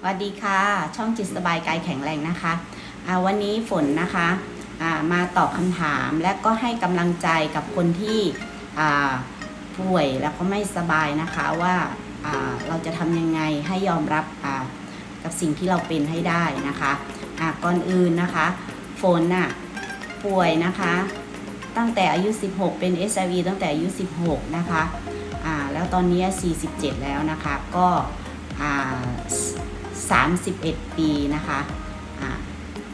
สวัสดีค่ะ ช่องจิตสบายกายแข็งแรงนะคะอ่าวันนี้ฝนนะคะอ่ามาตอบคำถามและก็ให้กำลังใจกับคนที่อ่าป่วยแล้วก็ไม่สบายนะคะว่าอ่าเราจะทำยังไงให้ยอมรับอ่ากับสิ่งที่เราเป็นให้ได้นะคะอ่าก่อนอื่นนะคะ ฝนน่ะป่วยนะคะ ตั้งแต่อายุ 16 เป็น SIV ตั้งแต่อายุ 16 นะคะอ่าแล้วตอนนี้ 47 แล้วนะคะก็อ่า 31 ปีนะคะ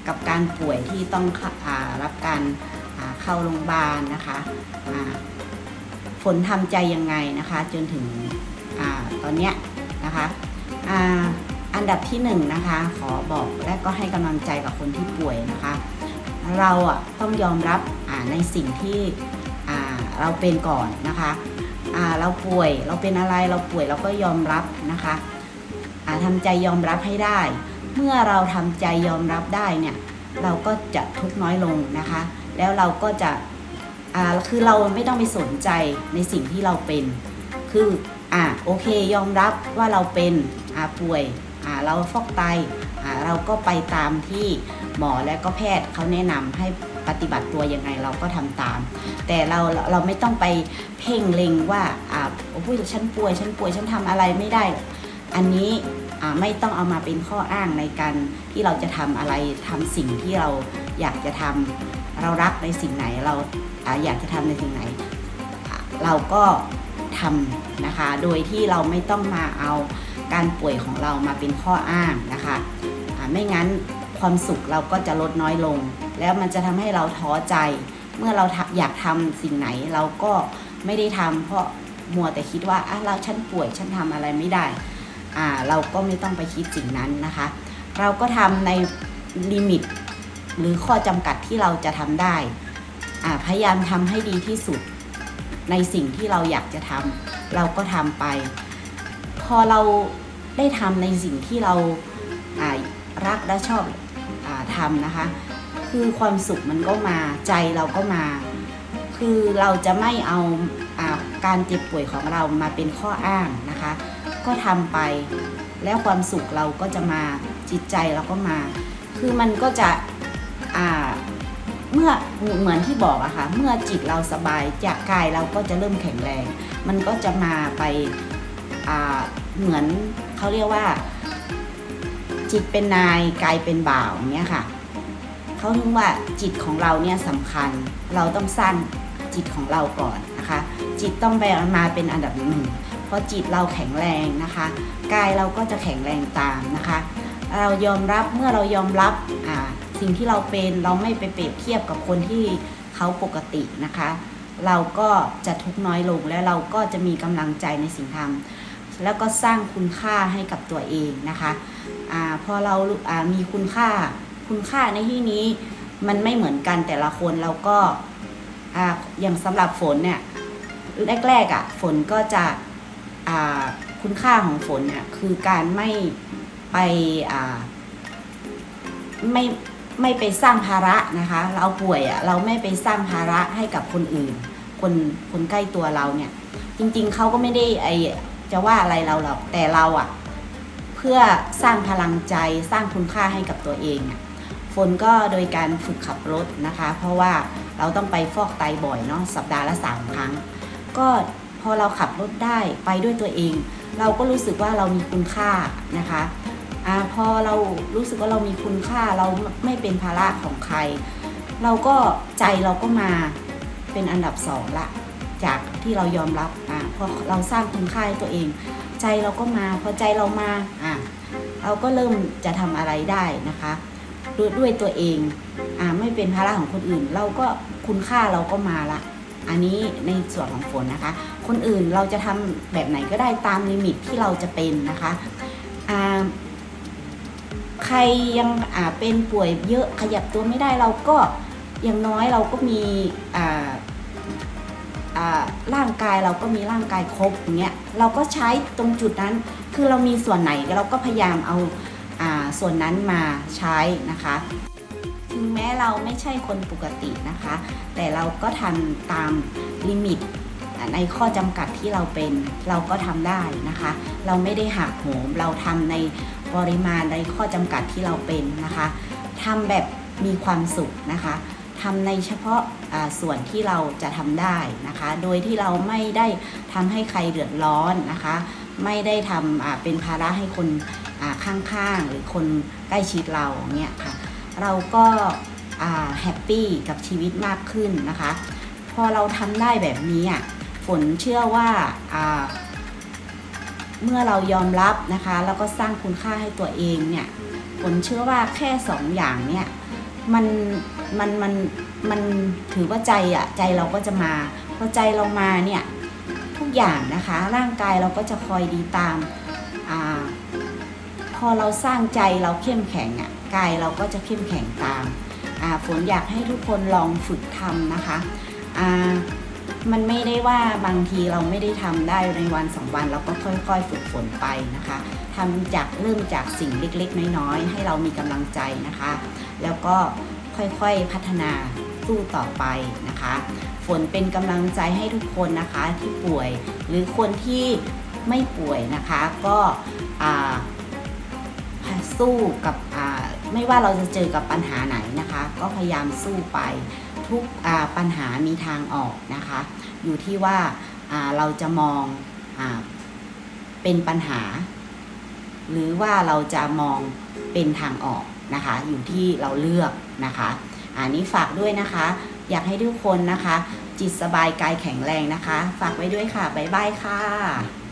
กับการป่วยที่ต้องอรับการเข้าโรงพยาบาลนะคะฝนทำใจยังไงนะคะจนถึงอตอนเนี้ยนะคะอันดับที่หนึ่งนะคะขอบอกและก็ให้กำลังใจกับคนที่ป่วยนะคะ เราอะต้องยอมรับในสิ่งที่เราเป็นก่อนนะคะเราป่วยเราเป็นอะไรเราป่วยเราก็ยอมรับนะคะ ทำใจยอมรับให้ได้ เมื่อเราทำใจยอมรับได้เนี่ยเราก็จะทุกน้อยลงนะคะ แล้วเราก็จะอ่าคือเราไม่ต้องไปสนใจในสิ่งที่เราเป็น คืออ่าโอเคยอมรับว่าเราเป็นอ่าป่วยอ่าเราฟอกไตอ่าเราก็ไปตามที่หมอและก็แพทย์เขาแนะนำให้ปฏิบัติตัวยังไงเราก็ทำตาม แต่เราเราไม่ต้องไปเพ่งเล็งว่าอ่าโอ้ยฉันป่วยฉันป่วยฉันทำอะไรไม่ได้ อันนี้ไม่ต้องเอามาเป็นข้ออ้างในการที่เราจะทำอะไรทำสิ่งที่เราอยากจะทำเรารักในสิ่งไหนเราอยากจะทำในสิ่งไหน เราก็ทำนะคะ โดยที่เราไม่ต้องมาเอาการป่วยของเรามาเป็นข้ออ้างนะคะไม่งั้นความสุขเราก็จะลดน้อยลง แล้วมันจะทำให้เราท้อใจ เมื่อเราอยากทำสิ่งไหนเราก็ไม่ได้ทำเพราะมัวแต่คิดว่าอะเราฉันป่วยฉันทำอะไรไม่ได้ เราก็ไม่ต้องไปคิดสิ่งนั้นนะคะ เราก็ทำในลิมิต หรือข้อจำกัดที่เราจะทำได้ พยายามทำให้ดีที่สุดในสิ่งที่เราอยากจะทำเราก็ทำไป พอเราได้ทำในสิ่งที่เรารักและชอบอทำนะคะ คือความสุขมันก็มาใจเราก็มา คือเราจะไม่เอาอาการเจ็บป่วยของเรามาเป็นข้ออ้างนะคะ ก็ทำไป แล้วความสุขเราก็จะมาจิตใจเราก็มา คือมันก็จะอ่าเมื่อเหมือนที่บอกอะค่ะเมื่อจิตเราสบายจากกายเราก็จะเริ่มแข็งแรง มันก็จะมาไปอ่าเหมือนเขาเรียกว่า จิตเป็นนายกายเป็นบ่าวเงี้ยค่ะเขาถึงว่าจิตของเราเนี่ยสำคัญเราต้องสร้างจิตของเราก่อนนะคะ จิตต้องไปมาเป็นอันดับหนึ่งพราะจิตเราแข็งแรงนะคะกายเราก็จะแข็งแรงตามนะคะ เรายอมรับเมื่อเรายอมรับสิ่งที่เราเป็นเราไม่ไปเปรียบเทียบกับคนที่เขาปกตินะคะ เราก็จะทุกน้อยลงและเราก็จะมีกำลังใจในสิ่งทำแล้วก็สร้างคุณค่าให้กับตัวเองนะคะอาพอเราามีคุณค่าคุณค่าในที่นี้มันไม่เหมือนกันแต่ละคนเราก็อาอย่างสำหรับฝนเนี่ยแรกๆอะ่ะฝนก็จะ คุณค่าของฝนเนี่ยคือการไม่ไปไม่ไม่ไปสร้างภาระนะคะ เราป่วยอะเราไม่ไปสร้างภาระให้กับคนอื่น คนคนใกล้ตัวเราเนี่ย จริง ๆเขาก็ไม่ได้ไอจะว่าอะไรเราหรอกแต่เราอะ่ะเพื่อสร้างพลังใจสร้างคุณค่าให้กับตัวเองฝนก็โดยการฝึกขับรถนะคะ เพราะว่าเราต้องไปฟอกไตบ่อยเนาะสัปดาห์ละสามครั้ง ก็ พอเราขับรถได้ไปด้วยตัวเอง เราก็รู้สึกว่าเรามีคุณค่านะคะอาพอเรารู้สึกว่าเรามีคุณค่าเราไม่เป็นภาระของใคร เราก็ใจเราก็มาเป็นอันดับสองละจากที่เรายอมรับอ่าพอเราสร้างคุณค่าให้ตัวเอง ใจเราก็มาพอใจเรามาอ่าเราก็เริ่มจะทำอะไรได้นะคะด้วยด้วยตัวเองอ่าไม่เป็นภาระของคนอื่น เราก็คุณค่าเราก็มาละ อันนี้ในส่วนของฝนนะคะ คนอื่นเราจะทำแบบไหนก็ได้ตามลิมิตที่เราจะเป็นนะคะใครยังเป็นป่วยเยอะขยับตัวไม่ได้เราก็อย่างน้อยเราก็มีร่างกายเราก็มีร่างกายครบอย่างเงี้ยเราก็ใช้ตรงจุดนั้น คือเรามีส่วนไหนเราก็พยายามเอาอ่าส่วนนั้นมาใช้นะคะ ถึงแม้เราไม่ใช่คนปกตินะคะ แต่เราก็ทำตามลิมิตในข้อจำกัดที่เราเป็นเราก็ทำได้นะคะ เราไม่ได้หักโหมเราทำในปริมาณในข้อจำกัดที่เราเป็นนะคะทำแบบมีความสุขนะคะทำในเฉพาะส่วนที่เราจะทำได้นะคะ โดยที่เราไม่ได้ทำให้ใครเดือดร้อนนะคะ ไม่ได้ทำเป็นภาระให้คนข้างๆ หรือคนใกล้ชิดเราเนี่ยค่ะ เราก็แฮปปี้กับชีวิตมากขึ้นนะคะ พอเราทำได้แบบนี้อะฝนเชื่อว่าาเมื่อเรายอมรับนะคะ แล้วก็สร้างคุณค่าให้ตัวเองเนี่ยฝนเชื่อว่าแค่สองอย่างเนี่ยมันมันมันมันถือว่าใจอะใจเราก็จะมาพอใจเรามาเนี่ยทุกอย่างนะคะ ร่างกายเราก็จะคอยดีตามอ่า อเราสร้างใจเราเข้มแข็งอะกายเราก็จะเข้มแข็งตามอ่าฝนอยากให้ทุกคนลองฝึกทำนะคะอ่ามันไม่ได้ว่าบางทีเราไม่ได้ทำได้ในวันสองวันเราก็ค่อยๆ ฝึกฝนไปนะคะทำจากเริ่มจากสิ่งเล็กๆ น้อยๆ ให้เรามีกำลังใจนะคะ แล้วก็ค่อยๆพัฒนาสู้ต่อไปนะคะ ฝนเป็นกำลังใจให้ทุกคนนะคะที่ป่วย หรือคนที่ไม่ป่วยนะคะก็อ่า สู้กับไม่ว่าเราจะเจอกับปัญหาไหนนะคะ ก็พยายามสู้ไปทุกปัญหามีทางออกนะคะ อยู่ที่ว่าเราจะมองอเป็นปัญหา หรือว่าเราจะมองเป็นทางออกนะคะ อยู่ที่เราเลือกนะคะอันนี้ฝากด้วยนะคะ อยากให้ทุกคนนะคะ จิตสบายกายแข็งแรงนะคะ ฝากไว้ด้วยค่ะบ๊ายบายค่ะ